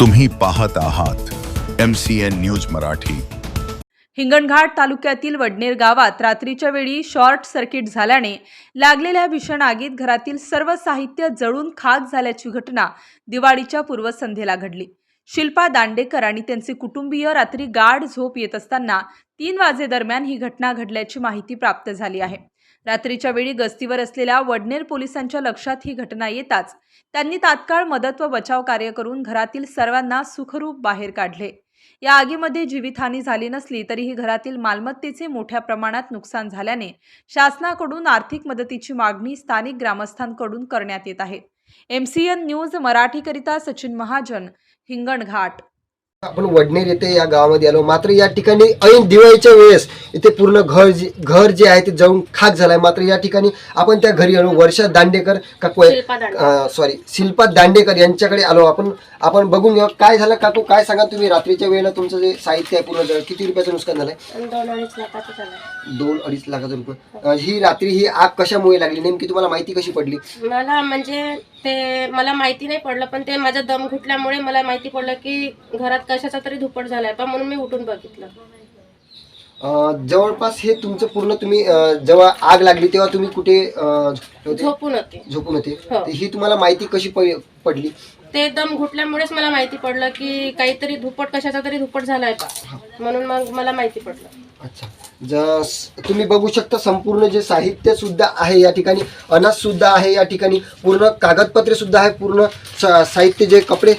तुम्ही पाहत आहात M C N news Marathi. Hinganghat तालुक्यातील वडनेर गावात रात्रीच्या वेळी शॉर्ट सर्किट झाल्याने लागलेल्या भीषण आगीत घरातील सर्व साहित्य जळून खाक झाल्याची घटना दिवाळीच्या पूर्वसंध्येला घडली. शिल्पा दांडेकर आणि त्यांचे कुटुंबीय रात्री गाढ झोप येत असताना तीन वाजेदरम्यान ही घटना घडल्याची माहिती प्राप्त झाली आहे. रात्रीच्या वेळी गस्तीवर असलेल्या वडनेर पोलिसांच्या लक्षात ही घटना येताच त्यांनी तात्काळ मदत व बचाव कार्य करून घरातील सर्वांना सुखरूप बाहेर काढले. या आगीमध्ये जीवितहानी झाली नसली तरीही घरातील मालमत्तेचे मोठ्या प्रमाणात नुकसान झाल्याने शासनाकडून आर्थिक मदतीची मागणी स्थानिक ग्रामस्थांकडून करण्यात येत आहे. एमसीएन न्यूज मराठीकरिता सचिन महाजन हिंगणघाट. आपण वडनेर येथे या गावामध्ये आलो. मात्र या ठिकाणी ऐन दिवाळीच्या वेळेस इथे पूर्ण घर जे घर जे आहे ते जाऊन खाक झालाय. मात्र या ठिकाणी आपण त्या घरी आलो. वर्षा दांडेकर का सॉरी शिल्पा दांडेकर. यांच्याकडे आलो. आपण आपण बघून घेऊ काय झालं काकू? काय सांगा तुम्ही? रात्रीच्या वेळेला तुमचं जे साहित्य आहे पूर्ण जळ- किती रुपयाचं नुकसान झालंय? दोन अडीच लाखाचं रुपये ही रात्री ही आग कशामुळे लागली? नेमकी तुम्हाला माहिती कशी पडली? मला म्हणजे ते मला माहिती नाही पडलं पण ते माझा दम घुटल्यामुळे मला माहिती पडलं की घरात कशाचा तरी धुपट झालाय पण म्हणून मी उठून बघितलं. अं, जवळपास हे तुमचं पूर्ण तुम्ही अं, जेव्हा आग लागली तेव्हा तुम्ही कुठे अं, होते? झोपून होते. झोपून होते. हो. तर ही तुम्हाला माहिती कशी प- पडली? ते दम घुटल्यामुळेच मला माहिती पडलं की काहीतरी धुपट कशाचा तरी धुपट झालाय का म्हणून मग मला माहिती पडलं. अच्छा. जस तुम्ही बघू शकता संपूर्ण जे साहित्य सुद्धा आहे या ठिकाणी अनाज सुद्धा आहे या ठिकाणी पूर्ण कागदपत्रे सुद्धा आहे पूर्ण स- साहित्य जे कपडे